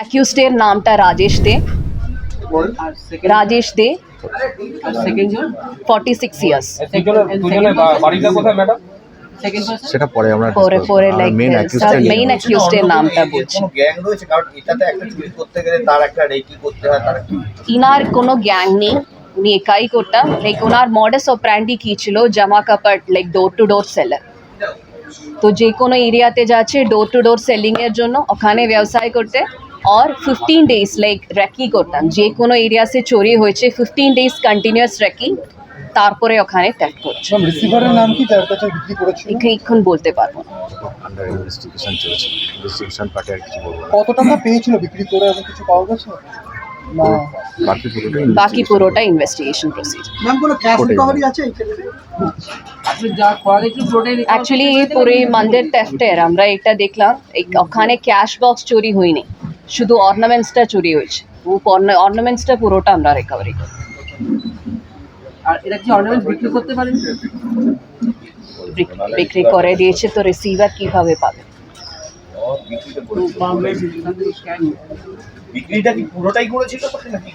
অ্যাকিউজডের নামটা Rajesh Dey. Rajesh Dey. Forty six years সেটা পরে আমরা পরে পরে লাইক মেইন অ্যাকিউজডের নামটা বলছি। গ্যাং রয়েছে? কারণ এটাতে একটা চুরি করতে গেলে তার একটা রেকি করতে হয় তার ইনার কোনো গ্যাং নেই উনি একাই করতাম লাইক ওনার মডেস অপ্র্যান্ডি কি ছিল? জামা কাপড় like door to door seller তো যে কোনো এরিয়াতে যাচ্ছে ডোর টু ডোর সেলিংয়ের জন্য ওখানে ব্যবসায় করতে। আর ফিফটিন ডেজ লাইক র্যাকি করতাম যে কোনো এরিয়াতে চুরি হয়েছে ফিফটিন ডেজ কন্টিনিউয়াস র্যাকি তারপরে ওখানে ত্যাগ করছে। রিসিভারের নাম কি? যার কাছে বিক্রি করেছিল? এখন বলতে পারব না। আন্ডার ইনভেস্টিগেশন চলছে। ইনভেস্টিগেশন পার্টি আর কিছু বলব কত টাকা পেয়েছিল বিক্রি করে? এবং কিছু পাওয়া গেছে? বাকি। পুরোটা ইনভেস্টিগেশন প্রসিজার ম্যাম কোনো ক্যাশ রিকভারি আছে এই ক্ষেত্রে? আপনি যা খোয়া দেখছি পুরোটাই recover অ্যাকচুয়ালি করতে এই পুরো এই মন্দির থেফটের আমরা এটা দেখলাম। এই ওখানে ক্যাশ বক্স চুরি হয়নি। শুধু অর্নামেন্টসটা চুরি হয়েছে। অর্নামেন্টসটা পুরোটা আমরা রিকভারি করি আর এটা কি অর্নামেন্ট বিক্রি করতে পারেন বিক্রি করে দিয়েছে তো রিসিভার কীভাবে পাবে? বিক্রিটা বিক্রিটা কি পুরোটাই করেছিল নাকি?